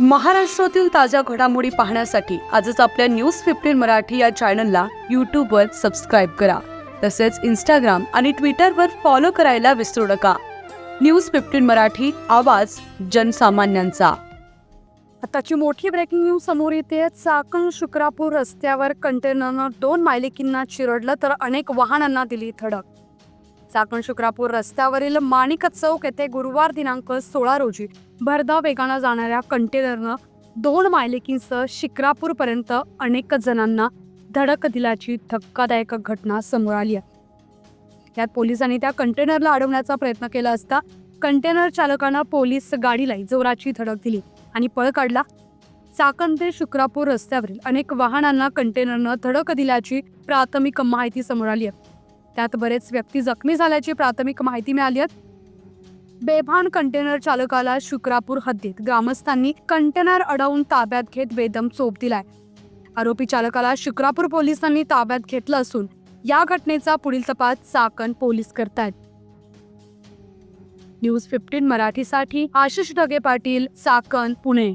महाराष्ट्रातील ताज्या घडामोडी पाहण्यासाठी आजच आपल्या न्यूज फिफ्टीन मराठी या चॅनलला यूट्यूबवर सबस्क्राईब करा. तसेच इंस्टाग्राम आणि ट्विटरवर फॉलो करायला विसरू नका. न्यूज फिफ्टीन मराठी आवाज जनसामान्यांचा. आताची मोठी ब्रेकिंग न्यूज समोर येते. चाकण शुक्रापूर रस्त्यावर कंटेनरनं दोन मायलिकींना चिरडलं तर अनेक वाहनांना दिली धडक. चाकण शुक्रापूर रस्त्यावरील माणिक चौक येथे गुरुवार दिनांक सोळा रोजी भरधाव वेगानं जाणाऱ्या कंटेनरनं दोन मायलेकींसह शिक्रापूरपर्यंत अनेक जणांना धडक दिल्याची धक्कादायक घटना समोर आली आहे. यात पोलिसांनी त्या कंटेनरला अडवण्याचा प्रयत्न केला असता कंटेनर चालकानं पोलीस गाडीला जोराची धडक दिली आणि पळ काढला. चाकण ते शुक्रापूर रस्त्यावरील अनेक वाहनांना कंटेनरनं धडक दिल्याची प्राथमिक माहिती समोर आली आहे. त्यात बरेच व्यक्ती जखमी झाल्याची प्राथमिक माहिती मिळाली आहे. बेभान कंटेनर चालकाला शुक्रापूर हद्दीत ग्रामस्थांनी कंटेनर अडवून ताब्यात घेत बेदम चोप दिलाय. आरोपी चालकाला शुक्रापूर पोलिसांनी ताब्यात घेतलं असून या घटनेचा पुढील तपास चाकण पोलीस करतायत. न्यूज फिफ्टीन मराठीसाठी आशिष ढगे पाटील चाकण पुणे.